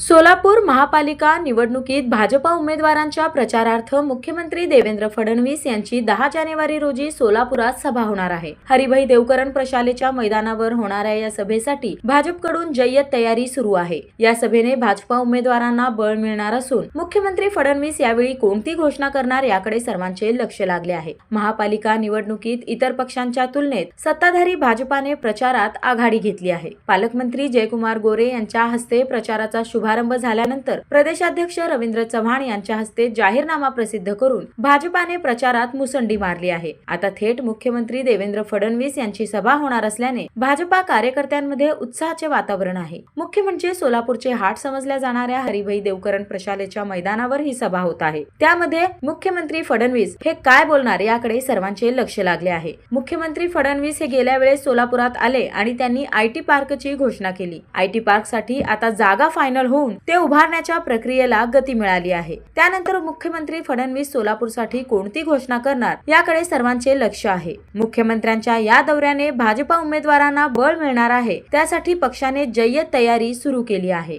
सोलापूर महापालिका निवडणुकीत भाजपा उमेदवारांच्या प्रचारार्थ मुख्यमंत्री देवेंद्र फडणवीस यांची दहा जानेवारी रोजी सोलापुरात सभा होणार आहे. हरिभाई देवकरण प्रशालेच्या मैदानावर होणाऱ्या या सभेसाठी भाजपकडून जय्यत तयारी सुरू आहे. या सभेने भाजपा उमेदवारांना बळ मिळणार असून मुख्यमंत्री फडणवीस यावेळी कोणती घोषणा करणार याकडे सर्वांचे लक्ष लागले आहे. महापालिका निवडणुकीत इतर पक्षांच्या तुलनेत सत्ताधारी भाजपाने प्रचारात आघाडी घेतली आहे. पालकमंत्री जयकुमार गोरे यांच्या हस्ते प्रचाराचा शुभ शुभारंभ झाल्यानंतर प्रदेशाध्यक्ष रवींद्र चव्हाण यांच्या हस्ते जाहीरनामा प्रसिद्ध करून भाजपाने प्रचारात मुसंडी मारली आहे. आता थेट मुख्यमंत्री देवेंद्र फडणवीस यांची सभा होणार असल्याने भाजपा कार्यकर्त्यांमध्ये उत्साहाचे वातावरण आहे. मुख्य म्हणजे सोलापूरचे हाट समजल्या जाणाऱ्या हरिभाई देवकरण प्रशालेच्या मैदानावर ही सभा होत आहे. त्यामध्ये मुख्यमंत्री फडणवीस हे काय बोलणार याकडे सर्वांचे लक्ष लागले आहे. मुख्यमंत्री फडणवीस हे गेल्या वेळेस सोलापुरात आले आणि त्यांनी आयटी पार्कची घोषणा केली. आयटी पार्कसाठी आता जागा फायनल होऊन ते उभारण्याच्या प्रक्रियेला गती मिळाली आहे. त्यानंतर मुख्यमंत्री फडणवीस सोलापूरसाठी कोणती घोषणा करणार याकडे सर्वांचे लक्ष आहे. मुख्यमंत्र्यांच्या या दौऱ्याने भाजपा उमेदवारांना बळ मिळणार आहे. त्यासाठी पक्षाने जय्यत तयारी सुरू केली आहे.